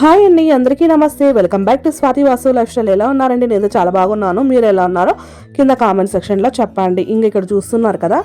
Hi అండి అందరికీ నమస్తే. Welcome back to Swathi Vasu lifestyle. ఎలా ఉన్నారండి? నేను చాలా బాగున్నాను. మీరు ఎలా ఉన్నారో కింద కామెంట్ సెక్షన్లో చెప్పండి. ఇంక ఇక్కడ చూస్తున్నారు కదా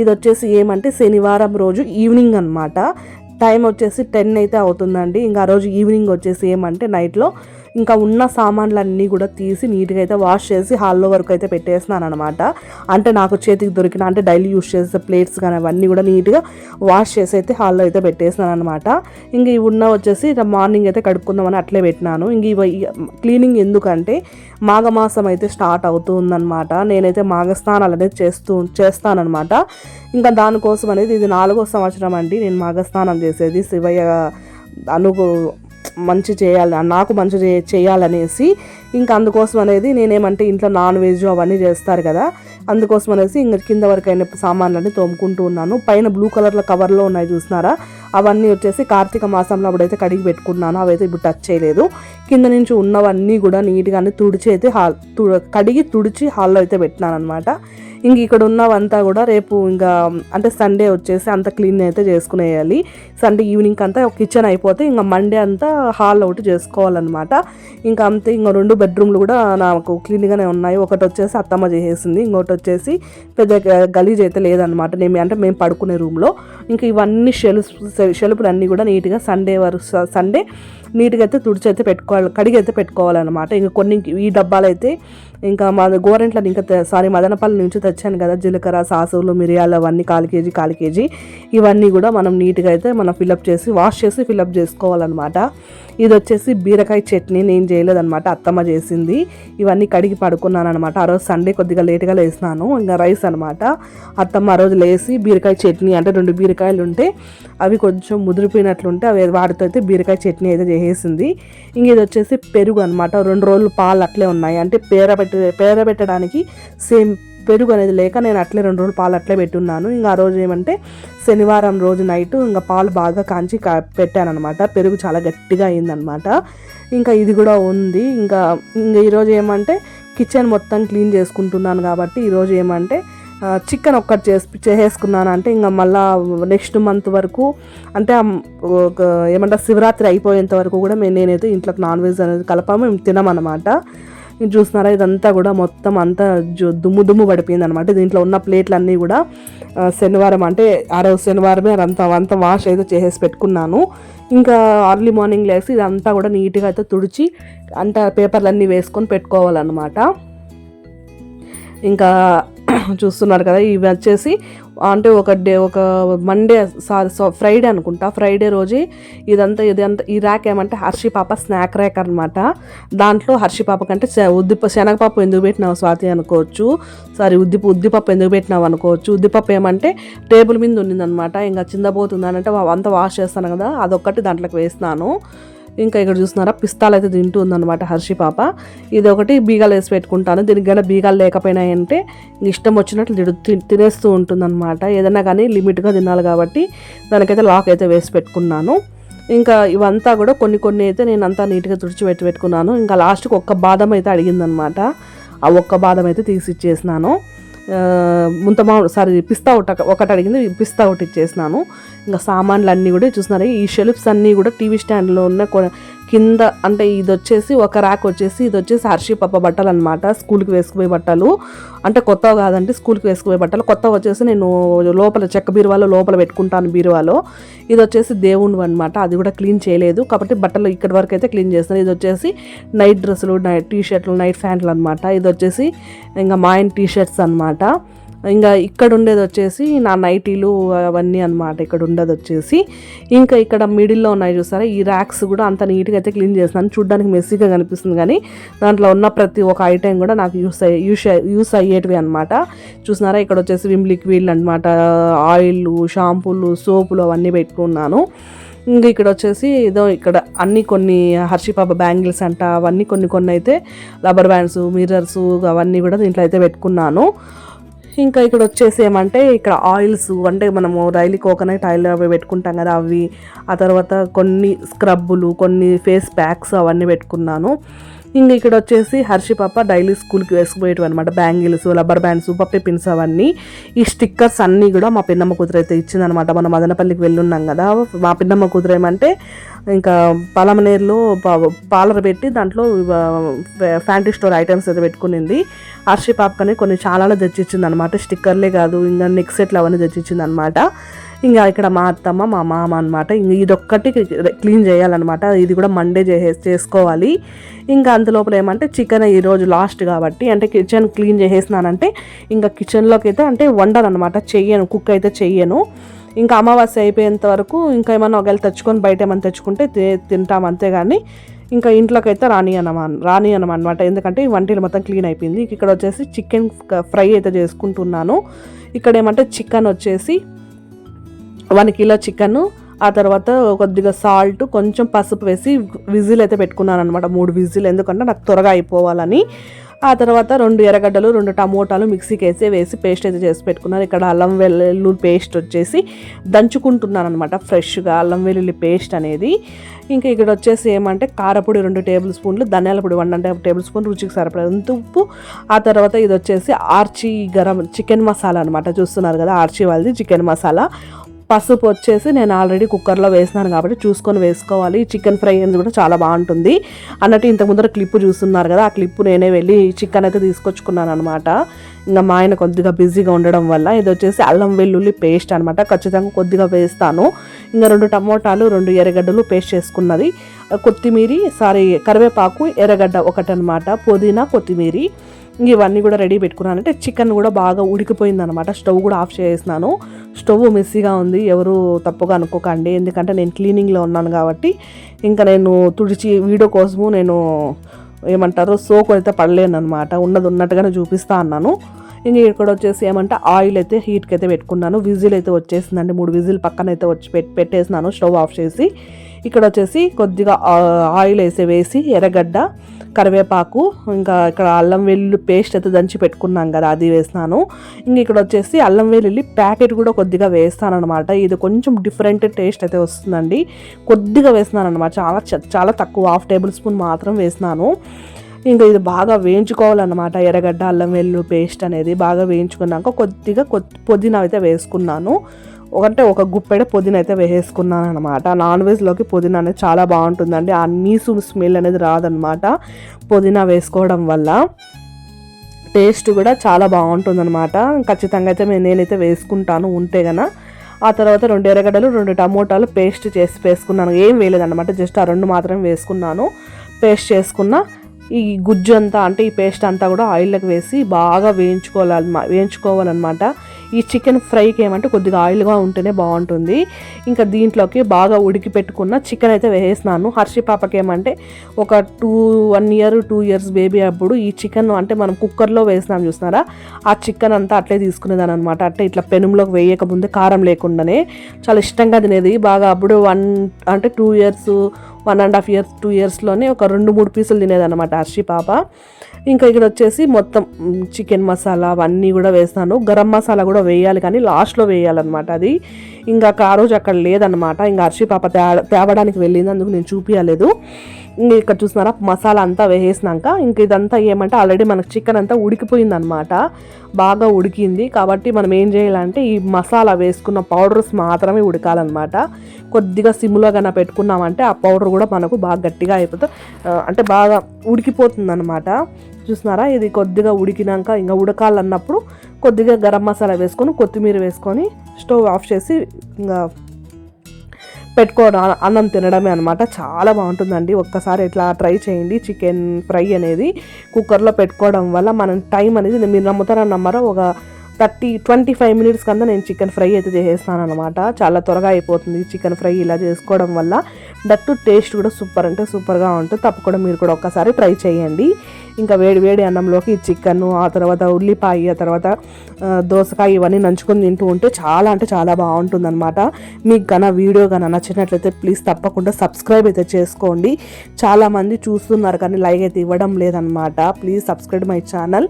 ఇది వచ్చేసి ఏమంటే శనివారం రోజు ఈవినింగ్ అన్నమాట. టైం వచ్చేసి టెన్ అయితే అవుతుందండి. ఇంకా ఆ రోజు ఈవినింగ్ వచ్చేసి ఏమంటే నైట్లో ఇంకా ఉన్న సామాన్లన్నీ కూడా తీసి నీట్గా అయితే వాష్ చేసి హాల్లో వరకు అయితే పెట్టేస్తున్నాను అనమాట అంటే నాకు చేతికి దొరికిన అంటే డైలీ యూస్ చేసే ప్లేట్స్ కానీ అవన్నీ కూడా నీట్గా వాష్ చేసి అయితే హాల్లో అయితే పెట్టేస్తున్నాను అనమాట ఇంక ఇవి ఉన్న వచ్చేసి మార్నింగ్ అయితే కడుక్కుందామని అట్లే పెట్టినాను. ఇంక ఇవి క్లీనింగ్ ఎందుకంటే మాఘమాసం అయితే స్టార్ట్ అవుతుందన్నమాట నేనైతే మాఘస్నానాలు అనేది చేస్తూ చేస్తానన్నమాట. ఇంకా దానికోసం అనేది ఇది నాలుగో సంవత్సరం అండి నేను మాఘస్నానం చేసేది. శివయ్య అనుకు మంచి చేయాలి నాకు మంచి చే- చేయాలనేసి ఇంకా అందుకోసం అనేది నేనేమంటే ఇంట్లో నాన్ వెజ్ అవన్నీ చేస్తారు కదా అందుకోసం అనేసి ఇంకా కింద వరకు అయిన సామాన్లన్నీ తోముకుంటూ ఉన్నాను. పైన బ్లూ కలర్ల కవర్లో ఉన్నాయి చూసినారా? అవన్నీ వచ్చేసి కార్తీక మాసంలో అప్పుడైతే కడిగి పెట్టుకున్నాను అవైతే ఇప్పుడు టచ్ చేయలేదు. కింద నుంచి ఉన్నవన్నీ కూడా నీట్గానే తుడిచి అయితే హాల్ తు- కడిగి తుడిచి హాల్లో అయితే పెట్టినాను అనమాట ఇంక ఇక్కడ ఉన్నవంతా కూడా రేపు ఇంకా అంటే సండే వచ్చేసి అంత క్లీన్ అయితే చేసుకునేయాలి. సండే ఈవినింగ్ అంతా కిచెన్ అయిపోతే ఇంకా మండే అంతా హాల్ ఒకటి చేసుకోవాలన్నమాట. ఇంకా అంతే ఇంకా రెండు బెడ్రూమ్లు కూడా నాకు క్లీన్గానే ఉన్నాయి. ఒకటి వచ్చేసి అత్తమ్మ చేసేసింది ఇంకోటి వచ్చేసి పెద్ద గలీజ్ అయితే లేదనమాట నేను అంటే మేము పడుకునే రూమ్లో ఇంకా ఇవన్నీ షెల్ఫ్స్ షెల్ఫ్లు అన్నీ కూడా నీట్గా సండే వరుస సండే నీట్గా అయితే తుడిచి అయితే పెట్టుకోవాలి కడిగి అయితే పెట్టుకోవాలన్నమాట. ఇంకా కొన్ని ఈ డబ్బాలు అయితే ఇంకా మా గోరెంట్లో ఇంకా సారీ మదనపల్లి నుంచి తెచ్చాను కదా జీలకర్ర సాసులు మిరియాలు అవన్నీ కాలు కేజీ కాలు కేజీ. ఇవన్నీ కూడా మనం నీట్గా అయితే మనం ఫిలప్ చేసి వాష్ చేసి ఫిలప్ చేసుకోవాలన్నమాట. ఇది వచ్చేసి బీరకాయ చట్నీ నేను చేయలేదన్నమాట. అత్తమ్మ చేసింది. ఇవన్నీ కడిగి పడుకున్నాను అనమాట ఆ రోజు సండే కొద్దిగా లేట్గా లేసినాను ఇంకా రైస్ అనమాట అత్తమ్మ ఆ రోజు లేసి బీరకాయ చట్నీ అంటే రెండు బీరకాయలు ఉంటే అవి కొంచెం ముదిరిపోయినట్లుంటే అవి వాటితో అయితే బీరకాయ చట్నీ అయితే వేసింది. ఇంక ఇది వచ్చేసి పెరుగు అనమాట రెండు రోజులు పాలు అట్లే ఉన్నాయి. అంటే పేర పెట్టి పేర పెట్టడానికి సేమ్ పెరుగు అనేది లేక నేను అట్లే రెండు రోజులు పాలు అట్లే పెట్టున్నాను. ఇంకా ఆ రోజు ఏమంటే శనివారం రోజు నైట్ ఇంకా పాలు బాగా కాంచి కా పెట్టానమాట పెరుగు చాలా గట్టిగా అయిందనమాట ఇంకా ఇది కూడా ఉంది. ఇంకా ఇంకా ఈరోజు ఏమంటే కిచెన్ మొత్తం క్లీన్ చేసుకుంటున్నాను కాబట్టి ఈరోజు ఏమంటే చికెన్ ఒక్కటి చేసి చేసేసుకున్నాను అంటే ఇంకా మళ్ళా నెక్స్ట్ మంత్ వరకు అంటే ఏమంటారు శివరాత్రి అయిపోయేంత వరకు కూడా మేము నేనైతే ఇంట్లో నాన్ వెజ్ అనేది కలపము మేము తినమన్నమాట. ఇది చూస్తున్నారా ఇదంతా కూడా మొత్తం అంతా జు- దుమ్ము దుమ్ము పడిపోయింది అనమాట దీంట్లో ఉన్న ప్లేట్లన్నీ కూడా శనివారం అంటే ఆ రోజు శనివారమే అదంతా అంతా వాష్ అయితే చేసేసి పెట్టుకున్నాను. ఇంకా అర్లీ మార్నింగ్ లేసి ఇదంతా కూడా నీట్గా అయితే తుడిచి అంత పేపర్లన్నీ వేసుకొని పెట్టుకోవాలన్నమాట. ఇంకా చూస్తున్నారు కదా ఇవి వచ్చేసి అంటే ఒక డే ఒక మండే సారీ సో ఫ్రైడే అనుకుంటా. ఫ్రైడే రోజు ఇదంతా ఇదంతా ఈ ర్యాక్ ఏమంటే హర్షి పాప స్నాక్ ర్యాక్ అనమాట దాంట్లో హర్షి పాప కంటే ఉద్దిప శనగపప్పు ఎందుకు పెట్టినావు స్వాతి అనుకోవచ్చు. సారీ ఉద్దిప ఉద్దిపప్పు ఎందుకు పెట్టినావు అనుకోవచ్చు. ఉద్దిపప్పు ఏమంటే టేబుల్ మీద ఉన్నిందనమాట ఇంకా చిందబోతుంది అని అంటే అంతా వాష్ చేస్తాను కదా అదొక్కటి దాంట్లోకి వేసినాను ఇంకా ఇక్కడ చూస్తున్నారా పిస్తాలు అయితే తింటూ హర్షి పాప. ఇది ఒకటి బీగాలు వేసి పెట్టుకుంటాను. దీనికి బీగాలు బీగాలు లేకపోయినాయంటే ఇష్టం వచ్చినట్లు తిడు తినేస్తూ ఉంటుందన్నమాట. ఏదైనా కానీ లిమిట్గా తినాలి కాబట్టి దానికైతే లాక్ అయితే వేసి పెట్టుకున్నాను. ఇంకా ఇవంతా కూడా కొన్ని కొన్ని అయితే నేను అంతా నీట్గా తుడిచి పెట్టి పెట్టుకున్నాను. ఇంకా లాస్ట్కి ఒక్క బాదం అయితే అడిగిందనమాట ఆ ఒక్క బాదం అయితే తీసి ఇచ్చేసినాను. ముంత ముంతమా సారీ పిస్తా ఒకటి ఒకటి అడిగింది పిస్తా ఒకటి ఇచ్చేసినాను. ఇంకా సామాన్లు అన్నీ కూడా చూస్తున్నారు ఈ షెల్ఫ్స్ అన్నీ కూడా టీవీ స్టాండ్లో ఉన్న కింద అంటే ఇది వచ్చేసి ఒక ర్యాక్ వచ్చేసి ఇది వచ్చేసి హర్షి పప్ప బట్టలు అనమాట స్కూల్కి వేసుకుపోయే బట్టలు. అంటే కొత్తవి కాదండి స్కూల్కి వేసుకుపోయే బట్టలు. కొత్త వచ్చేసి నేను లోపల చెక్క బీరువాలో లోపల పెట్టుకుంటాను బీరువాలో. ఇది వచ్చేసి దేవుడు అనమాట అది కూడా క్లీన్ చేయలేదు. కాబట్టి బట్టలు ఇక్కడి వరకు అయితే క్లీన్ చేస్తాను ఇది వచ్చేసి నైట్ డ్రెస్సులు నైట్ టీ షర్ట్లు నైట్ ప్యాంట్లు అనమాట ఇది వచ్చేసి ఇంకా మా ఆయన టీ షర్ట్స్ అనమాట ఇంకా ఇక్కడ ఉండేది వచ్చేసి నా నైటీలు అవన్నీ అనమాట ఇక్కడ ఉండేది వచ్చేసి ఇంకా ఇక్కడ మిడిల్లో ఉన్నాయి చూసారా? ఈ ర్యాక్స్ కూడా అంత నీట్గా అయితే క్లీన్ చేస్తున్నాను చూడడానికి మెస్సీగా కనిపిస్తుంది కానీ దాంట్లో ఉన్న ప్రతి ఒక్క ఐటెం కూడా నాకు యూస్ అయ్యే యూస్ యూస్ అయ్యేటివి అనమాట చూసినారా? ఇక్కడ వచ్చేసి విమ్ లిక్విడ్ అనమాట ఆయిల్లు షాంపూలు సోపులు అవన్నీ పెట్టుకున్నాను. ఇంకా ఇక్కడ వచ్చేసి ఏదో ఇక్కడ అన్ని కొన్ని హర్షిపాప బ్యాంగిల్స్ అంట అవన్నీ కొన్ని కొన్ని అయితే రబ్బర్ బ్యాండ్స్ మిర్రర్స్ అవన్నీ కూడా దీంట్లో అయితే పెట్టుకున్నాను. ఇంకా ఇక్కడ వచ్చేసి ఏమంటే ఇక్కడ ఆయిల్స్ అంటే మనము డైలీ కోకోనట్ ఆయిల్ అవి పెట్టుకుంటాం కదా అవి. ఆ తర్వాత కొన్ని స్క్రబ్బులు కొన్ని ఫేస్ ప్యాక్స్ అవన్నీ పెట్టుకున్నాను. ఇంకా ఇక్కడ వచ్చేసి హర్షి పాప డైలీ స్కూల్కి వేసుకుపోయేటివి అనమాట bangles rubber bands bobby pins అవన్నీ. ఈ స్టిక్కర్స్ అన్నీ కూడా మా పిన్నమ్మ కూతురు అయితే ఇచ్చిందనమాట మనం మదనపల్లికి వెళ్ళున్నాం కదా మా పిన్నమ్మ కూతురు ఏమంటే ఇంకా పలమనేరులో పార్లర్ పెట్టి దాంట్లో ఫ్యాంటీ స్టోర్ ఐటమ్స్ అయితే పెట్టుకునింది. హర్షి పాపకని కొన్ని చాలా తెచ్చిచ్చింది అనమాట స్టిక్కర్లే కాదు ఇంకా నెక్ సెట్లు అవన్నీ తెచ్చిచ్చింది అనమాట ఇంకా ఇక్కడ మా అత్తమ్మ మా మామ అనమాట ఇంక ఇదొక్కటి క్లీన్ చేయాలన్నమాట. ఇది కూడా మండే చేసే చేసుకోవాలి. ఇంకా అంతలోపల ఏమంటే చికెన్ ఈరోజు లాస్ట్ కాబట్టి అంటే కిచెన్ క్లీన్ చేసేసినానంటే ఇంకా కిచెన్లోకి అయితే అంటే వండను అనమాట చెయ్యను కుక్ అయితే చెయ్యను. ఇంకా అమావాస్య అయిపోయేంత వరకు ఇంకా ఏమన్నా ఒకవేళ తెచ్చుకొని బయట ఏమైనా తెచ్చుకుంటే తింటాం అంతేగాని ఇంకా ఇంట్లోకి అయితే రాని అనమా రాని అనమాట ఎందుకంటే వంటలు మొత్తం క్లీన్ అయిపోయింది. ఇక్కడ వచ్చేసి చికెన్ ఫ్రై అయితే చేసుకుంటున్నాను. ఇక్కడ ఏమంటే చికెన్ వచ్చేసి వన్ కిలో చికెన్ ఆ తర్వాత కొద్దిగా సాల్ట్ కొంచెం పసుపు వేసి విజిల్ అయితే పెట్టుకున్నాను అనమాట మూడు విజిల్. ఎందుకంటే నాకు త్వరగా అయిపోవాలని. ఆ తర్వాత రెండు ఎర్రగడ్డలు రెండు టమోటాలు మిక్సీకి వేసి వేసి పేస్ట్ అయితే చేసి పెట్టుకున్నాను ఇక్కడ అల్లం వెల్లుల్లి పేస్ట్ వచ్చేసి దంచుకుంటున్నాను అనమాట ఫ్రెష్గా అల్లం వెల్లుల్లి పేస్ట్ అనేది. ఇంకా ఇక్కడ వచ్చేసి ఏమంటే కారపొడి రెండు టేబుల్ స్పూన్లు ధనియాల పొడి వన్ అండ్ టేబుల్ స్పూన్ రుచికి సరిపడేంత ఉప్పు. ఆ తర్వాత ఇది వచ్చేసి ఆర్చి గరం చికెన్ మసాలా అనమాట చూస్తున్నారు కదా ఆర్చి వాళ్ళది చికెన్ మసాలా. పసుపు వచ్చేసి నేను ఆల్రెడీ కుక్కర్లో వేసినాను కాబట్టి చూసుకొని వేసుకోవాలి. చికెన్ ఫ్రై అనేది కూడా చాలా బాగుంటుంది. అన్నట్టు ఇంతకు ముందర క్లిప్ చూస్తున్నారు కదా ఆ క్లిప్ నేనే వెళ్ళి చికెన్ అయితే తీసుకొచ్చుకున్నాను అనమాట ఇంకా మా ఆయన కొద్దిగా బిజీగా ఉండడం వల్ల ఇది వచ్చేసి అల్లం వెల్లుల్లి పేస్ట్ అనమాట ఖచ్చితంగా కొద్దిగా వేస్తాను. ఇంకా రెండు టమోటాలు రెండు ఎర్రగడ్డలు పేస్ట్ చేసుకున్నది. కొత్తిమీరి సారీ కరివేపాకు ఎర్రగడ్డ ఒకటి అనమాట పుదీనా కొత్తిమీరి. ఇవన్నీ కూడా రెడీ పెట్టుకున్నాను. అంటే చికెన్ కూడా బాగా ఉడికిపోయింది అనమాట స్టవ్ కూడా ఆఫ్ చేసినాను స్టవ్ మెస్సీగా ఉంది. ఎవరు తప్పుగా అనుకోకండి. ఎందుకంటే నేను క్లీనింగ్లో ఉన్నాను కాబట్టి ఇంకా నేను తుడిచి వీడియో కోసము నేను ఏమంటారు సోకు అయితే పడలేను అనమాట ఉన్నది ఉన్నట్టుగానే చూపిస్తా అన్నాను. ఇంక ఇక్కడ వచ్చేసి ఏమంటే ఆయిల్ అయితే హీట్కి అయితే పెట్టుకున్నాను. విజిల్ అయితే వచ్చేసిందండి. మూడు విజిల్ పక్కన అయితే వచ్చి పెట్టేసినాను స్టవ్ ఆఫ్ చేసి. ఇక్కడ వచ్చేసి కొద్దిగా ఆయిల్ వేసి వేసి ఎర్రగడ్డ కరివేపాకు ఇంకా ఇక్కడ అల్లం వెల్లుల్లి పేస్ట్ అయితే దంచి పెట్టుకున్నాం కదా అది వేసినాను. ఇంక ఇక్కడ వచ్చేసి అల్లం వెల్లుల్లి ప్యాకెట్ కూడా కొద్దిగా వేస్తాను అనమాట ఇది కొంచెం డిఫరెంట్ టేస్ట్ అయితే వస్తుందండి. కొద్దిగా వేసినాను అనమాట చాలా చాలా తక్కువ హాఫ్ టేబుల్ స్పూన్ మాత్రం వేసినాను. ఇంకా ఇది బాగా వేయించుకోవాలన్నమాట. ఎర్రగడ్డ అల్లం వెల్లుల్లి పేస్ట్ అనేది బాగా వేయించుకున్నాక కొద్దిగా కొద్ది పుదీనా అయితే వేసుకున్నాను. అంటే ఒక గుప్పెడ పుదీనా అయితే వేసేసుకున్నాను అనమాట నాన్ వెజ్లోకి పుదీనా అనేది చాలా బాగుంటుందండి. ఆ నీసు స్మెల్ అనేది రాదనమాట పుదీనా వేసుకోవడం వల్ల. టేస్ట్ కూడా చాలా బాగుంటుందన్నమాట. ఖచ్చితంగా అయితే నేనైతే వేసుకుంటాను ఉంటే గన. ఆ తర్వాత రెండు ఎర్రగడ్డలు రెండు టమోటాలు పేస్ట్ చేసి వేసుకున్నాను. ఏం వేయలేదన్నమాట జస్ట్ ఆ రెండు మాత్రమే వేసుకున్నాను. పేస్ట్ చేసుకున్న ఈ గుజ్జు అంతా అంటే ఈ పేస్ట్ అంతా కూడా ఆయిల్లోకి వేసి బాగా వేయించుకోవాలి వేయించుకోవాలన్నమాట. ఈ చికెన్ ఫ్రైకి ఏమంటే కొద్దిగా ఆయిల్గా ఉంటేనే బాగుంటుంది. ఇంకా దీంట్లోకి బాగా ఉడికి పెట్టుకున్న చికెన్ అయితే వేసేసినాను. హర్షి పాపకి ఏమంటే ఒక two one year two years baby అప్పుడు ఈ చికెన్ అంటే మనం కుక్కర్లో వేసినాం చూస్తున్నారా ఆ చికెన్ అంతా అట్లే తీసుకునేదాని అనమాట అట్లే ఇట్లా పెనుములోకి వేయకముందే కారం లేకుండానే. చాలా ఇష్టంగా తినేది. బాగా అప్పుడు వన్ అంటే two years one and half years two ఇయర్స్లోనే ఒక రెండు మూడు పీసులు తినేదన్నమాట హర్షి పాప. ఇంకా ఇక్కడ వచ్చేసి మొత్తం చికెన్ మసాలా అవన్నీ కూడా వేస్తాను. గరం మసాలా కూడా వేయాలి కానీ లాస్ట్లో వేయాలన్నమాట అది. ఇంకా ఆ రోజు అక్కడ లేదనమాట ఇంకా హర్షి పాప తేవడానికి వెళ్ళింది అందుకు నేను చూపించలేదు ఇంక ఇక్కడ చూసినారా? మసాలా అంతా వేసేసినాక ఇంక ఇదంతా ఏమంటే ఆల్రెడీ మనకు చికెన్ అంతా ఉడికిపోయింది అనమాట బాగా ఉడికింది. కాబట్టి మనం ఏం చేయాలంటే ఈ మసాలా వేసుకున్న పౌడర్స్ మాత్రమే ఉడకాలన్నమాట. కొద్దిగా సిమ్లో కన్నా పెట్టుకున్నామంటే ఆ పౌడర్ కూడా మనకు బాగా గట్టిగా అయిపోతుంది. అంటే బాగా ఉడికిపోతుంది అనమాట చూసినారా? ఇది కొద్దిగా ఉడికినాక ఇంకా ఉడకాలన్నప్పుడు కొద్దిగా గరం మసాలా వేసుకొని కొత్తిమీర వేసుకొని స్టవ్ ఆఫ్ చేసి ఇంకా పెట్టుకోవడం అన్నం తినడమే అనమాట చాలా బాగుంటుందండి. ఒక్కసారి ఇట్లా ట్రై చేయండి. చికెన్ ఫ్రై అనేది కుక్కర్లో పెట్టుకోవడం వల్ల మనం టైం అనేది మీరు నమ్ముతారా నమ్మరా ఒక థర్టీ ట్వంటీ ఫైవ్ మినిట్స్ కన్నా నేను చికెన్ ఫ్రై అయితే చేసేస్తాను అనమాట చాలా త్వరగా అయిపోతుంది చికెన్ ఫ్రై ఇలా చేసుకోవడం వల్ల. దట్టు టేస్ట్ కూడా సూపర్ అంటే సూపర్గా ఉంటుంది. తప్పకుండా మీరు కూడా ఒక్కసారి ట్రై చేయండి. ఇంకా వేడి వేడి అన్నంలోకి చికెన్ ఆ తర్వాత ఉల్లిపాయ ఆ తర్వాత దోసకాయ ఇవన్నీ నంచుకొని తింటూ ఉంటే చాలా అంటే చాలా బాగుంటుంది అనమాట మీకు కన్నా వీడియో కన్నా నచ్చినట్లయితే ప్లీజ్ తప్పకుండా సబ్స్క్రైబ్ అయితే చేసుకోండి. చాలామంది చూస్తున్నారు కానీ లైక్ అయితే ఇవ్వడం లేదనమాట ప్లీజ్ సబ్స్క్రైబ్ మై ఛానల్.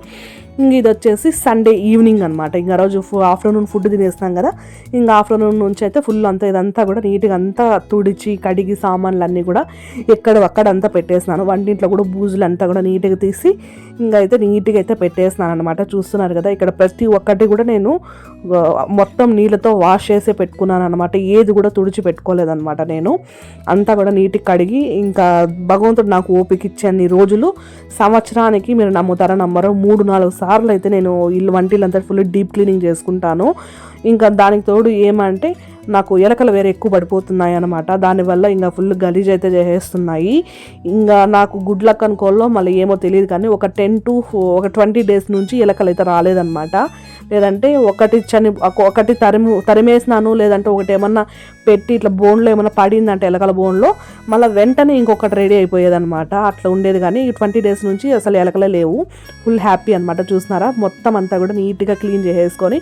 ఇంక ఇది వచ్చేసి సండే ఈవినింగ్ అనమాట ఇంకా రోజు ఆఫ్టర్నూన్ ఫుడ్ తినేస్తాం కదా. ఇంకా ఆఫ్టర్నూన్ నుంచి అయితే ఫుల్ అంతా ఇదంతా కూడా నీట్గా అంతా తుడిచి కడిగి సామాన్లు అన్నీ కూడా ఎక్కడ అక్కడ అంతా పెట్టేసినాను. వంటింట్లో కూడా బూజులు అంతా కూడా నీట్గా తీసి ఇంకా అయితే నీట్గా అయితే పెట్టేస్తున్నాను అనమాట చూస్తున్నారు కదా ఇక్కడ ప్రతి ఒక్కటి కూడా నేను మొత్తం నీళ్ళతో వాష్ చేసే పెట్టుకున్నాను అనమాట ఏది కూడా తుడిచి పెట్టుకోలేదన్నమాట నేను. అంతా కూడా నీట్గా కడిగి ఇంకా భగవంతుడు నాకు ఓపిక ఇచ్చే అన్ని రోజులు. సంవత్సరానికి మీరు నమ్ముతారా? నమ్మరు. మూడు నాలుగు సార్లు అయితే నేను ఇల్లు వంటిల్లంతా ఫుల్ డీప్ క్లీనింగ్ చేసుకుంటాను. ఇంకా దానికి తోడు ఏమంటే నాకు ఎలకలు వేరే ఎక్కువ పడిపోతున్నాయి అనమాట దానివల్ల ఇంకా ఫుల్ గలీజ్ అయితే చేసేస్తున్నాయి. ఇంకా నాకు గుడ్ లక్ అనుకోలో మళ్ళీ ఏమో తెలియదు కానీ ఒక టెన్ టు ఒక ట్వంటీ డేస్ నుంచి ఎలకలు అయితే రాలేదన్నమాట. లేదంటే ఒకటి చని ఒక- ఒకటి తరిము తరిమేసినాను లేదంటే ఒకటి ఏమన్నా పెట్టి ఇట్లా బోన్లో ఏమన్నా పడిందంటే ఎలకల బోన్లో మళ్ళీ వెంటనే ఇంకొకటి రెడీ అయిపోయేదన్నమాట. అట్లా ఉండేది కానీ ఈ ట్వంటీ డేస్ నుంచి అసలు ఎలకలే లేవు. ఫుల్ హ్యాపీ అనమాట చూసినారా? మొత్తం అంతా కూడా నీట్గా క్లీన్ చేసేసుకొని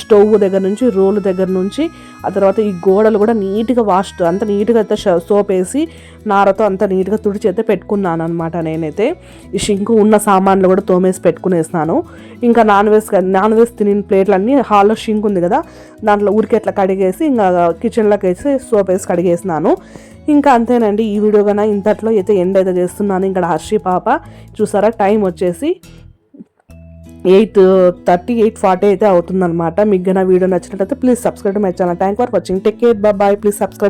స్టవ్ దగ్గర నుంచి రోలు దగ్గర నుంచి ఆ తర్వాత ఈ గోడలు కూడా నీట్గా వాష్ అంత నీట్గా అయితే సోప్ వేసి నారతో అంత నీట్గా తుడిచి అయితే పెట్టుకున్నాను అనమాట నేనైతే. ఈ షింకు ఉన్న సామాన్లు కూడా తోమేసి పెట్టుకునేసినాను. ఇంకా నాన్ వెజ్ నాన్ వెజ్ తినిన ప్లేట్లన్నీ హాల్లో షింక్ ఉంది కదా దాంట్లో ఊరికి ఎట్లా కడిగేసి ఇంకా కిచెన్లోకి వేసి సోప్ వేసి కడిగేసినాను. ఇంకా అంతేనండి ఈ వీడియో కన్నా ఇంతట్లో అయితే ఎండ్ అయితే చేస్తున్నాను. ఇక్కడ హర్షి పాప చూసారా టైం వచ్చేసి ఎయిట్ థర్టీ ఎయిట్ ఫార్టీ అయితే అవుతుందన్నమాట. మీకు నా వీడియో నచ్చినట్లయితే please subscribe my channel. Thank for watching take care bye please subscribe